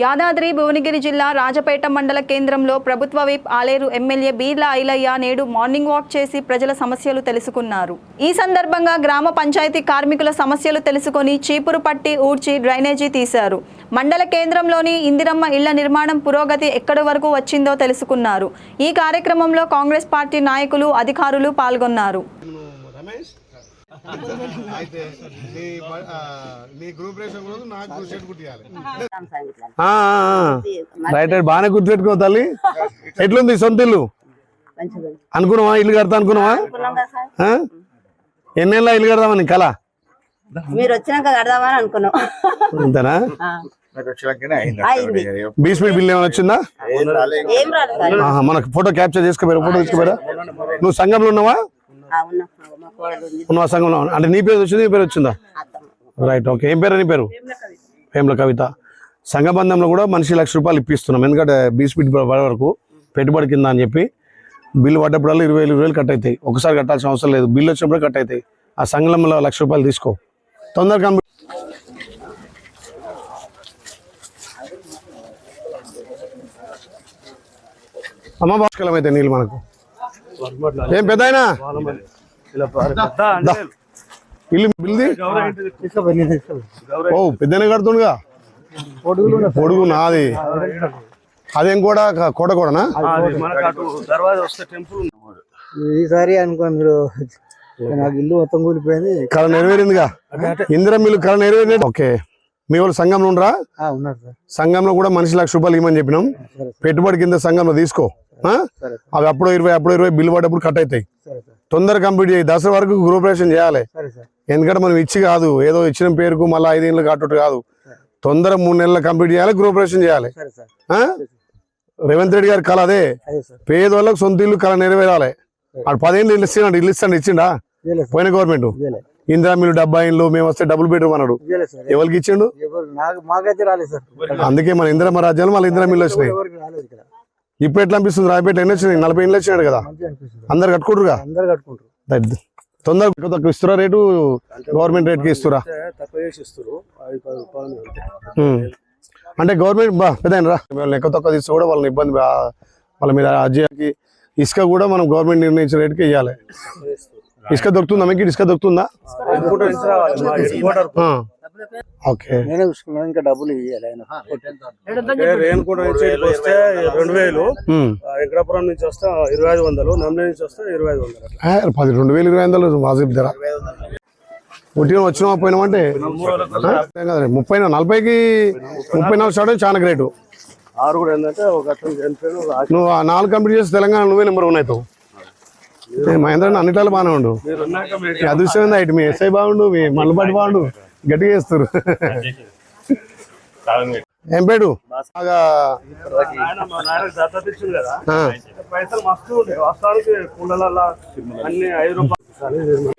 యాదాద్రి భువనగిరి జిల్లా రాజపేట మండల కేంద్రంలో ప్రభుత్వ విప్ ఆలేరు ఎమ్మెల్యే బీర్ల ఐలయ్య నేడు మార్నింగ్ వాక్ చేసి ప్రజల సమస్యలు తెలుసుకున్నారు. ఈ సందర్భంగా గ్రామ పంచాయతీ కార్మికుల సమస్యలు తెలుసుకొని చీపురు పట్టి ఊడ్చి డ్రైనేజీ తీశారు. మండల కేంద్రంలోని ఇందిరమ్మ ఇళ్ళ నిర్మాణం పురోగతి ఎక్కడి వరకు వచ్చిందో తెలుసుకున్నారు. ఈ కార్యక్రమంలో కాంగ్రెస్ పార్టీ నాయకులు అధికారులు పాల్గొన్నారు. రమేష్ అయితే నీ బ- ఆ, నీ గ్రూప్ రేషన్ కూడా నాకు షర్ట్ కుట్టియాలి. ఆ, ఆ, ఆ. రైట్ రైట్ బాగానే గుర్తుపెట్టుకో తల్లి. ఎట్లుంది సొంత ఇల్లు? అనుకున్నావా? ఇల్లు కడతా అనుకున్నావా? ఎన్నేళ్ళ ఇల్లు కడదామని కళ? మీరు వచ్చినాక కడదామని అనుకున్నాం. అంతేనా? బిల్ ఏమైనా వచ్చిందా? మనకు ఫోటో క్యాప్చర్ చేసుకోపోయారు ఫోటో తీసుకుపోయారా? నువ్వు సంఘంలో ఉన్నావా? ఆ, ఉన్నాం ఉన్నావా సంఘంలో అంటే నీ పేరు వచ్చింది? నీ పేరు వచ్చిందా? రైట్ ఓకే ఏం పేరు నీ పేరు? వేముల కవిత. సంఘబంధంలో కూడా మనిషి లక్ష రూపాయలు ఇప్పిస్తున్నాం. ఎందుకంటే బీ స్పీడ్ పడే వరకు పెట్టుబడి కింద అని చెప్పి బిల్లు పడ్డప్పుడల్లా ఇరవై వేలు ఇరవై వేలు కట్ అవుతాయి ఒకసారి కట్టాల్సిన అవసరం లేదు. బిల్లు వచ్చినప్పుడు కట్ అవుతాయి ఆ సంఘంలో లక్ష రూపాయలు తీసుకో. తొందరగా అమ్మ భాస్కలం అయితే నీళ్ళు మనకు. ఏం పెద్ద అయినా ఇల్లు బిల్ది ఓ పెద్దనే కడుతుండగా? పొడుగు నాది. అదేం కూడా క- కోట కూడానా ఈసారి అనుకో మీరు నాకు ఇల్లు మొత్తం కూలిపోయింది. కళ నెరవేరిందిగా? ఇందిరా మిల్లు కళ నెరవేరింది? ఓకే. మీ వాళ్ళు సంఘంలో ఉండరా? ఆ, ఉన్నారు సార్. సంఘంలో కూడా మనిషి లక్ష రూపాయలు ఇవ్వమని చెప్పినాం. పెట్టుబడి కింద సంఘంలో తీసుకో అవి అప్పుడు ఇరవై అప్పుడు ఇరవై బిల్లు పడ్డప్పుడు కట్ అవుతాయి. తొందరగా కంప్లీట్ చేయి. దసరా వరకు గ్రూపరేషన్ చేయాలి. ఎందుకంటే మనం ఇచ్చి కాదు. ఏదో ఇచ్చిన పేరుకు మళ్ళీ ఐదేళ్ళు కట్టుడు కాదు. తొందర మూడు నెలలు కంప్లీట్ చేయాలి గ్రూపరేషన్ చేయాలి? రేవంత్ రెడ్డి గారి కళ అదే. పేదోళ్ళకి సొంత ఇల్లు కళ నెరవేరాలి. ఆడు పదేళ్ళు ఇల్లు ఇస్తున్నాడు ఇల్లు ఇస్తాడు ఇచ్చిండా? పోయిన గవర్నమెంట్ ఇందిరా మీరు డెబ్బై ఇల్లు మేము వస్తే డబుల్ బెడ్రూమ్ అన్నాడు. ఎవరికి ఇచ్చిండు? అందుకే మన ఇందిరా రాజ్యాలు మళ్ళీ ఇందిరా మిల్లు వచ్చినాయి. ఇప్పుడు ఎట్లా అనిపిస్తుంది? రాయపేట ఎన్ని వచ్చినాయి? నలభై ఇల్లు వచ్చినాడు కదా. అందరు కట్టుకుంటారుగా అందరు కట్టుకుంటారు తొందరగా తక్కువ ఇస్తురా రేటు? గవర్నమెంట్ రేట్కి ఇస్తురా. అంటే గవర్నమెంట్ బా పెద్ద రా వాళ్ళని ఎక్కువ తక్కువ తీస్తే కూడా వాళ్ళని ఇబ్బంది వాళ్ళ మీద అర్జీకి ఇసుక కూడా మనం గవర్నమెంట్ నిర్ణయించిన రేటుకి ఇవ్వాలి ఇసుక దొరుకుతుందా? మీకు ఇసుక దొరుకుతుందా. ఓకే. నేనే చూసుకున్నాను ఇంకా డబ్బులు ఇవ్వాలి ఆయన. రేణుకుంట నుంచి ఇక్కడికి వస్తే రెండు వేలు. వెంకటాపురం నుంచి వస్తే ఇరవై ఐదు వందలు నమ్మిన నుంచి వస్తే ఇరవై ఐదు వందలు పది రెండు వేలు ఇరవై వందలు వాజిబ్ ధర. ఉట్టిగా వచ్చినా పోయినామంటే. ముప్పై నలభైకి ముప్పై నాలుగు స్టార్ట్ చాలా గ్రేట్. ఆరు కూడా ఏంటంటే ఒక నువ్వు ఆ నాలుగు కంప్లీట్ చేసి తెలంగాణ నువ్వే నెంబర్ వన్ అవుతావు. ఏ, మహేంద్ర అన్నిటాలు బాగానే ఉండు. మీరు ఉన్నాక మీకు మీ అదృష్టం ఏందా ఇటు మీ ఎస్ఐ బాగుండు మీ మల్లపాటి బాగుండు. గట్టిగా చేస్తారు. ఏం పేడు? బాగా కదా పైసలు మస్తు ఉండే వాస్తవానికి అన్ని ఐదు రూపాయలు.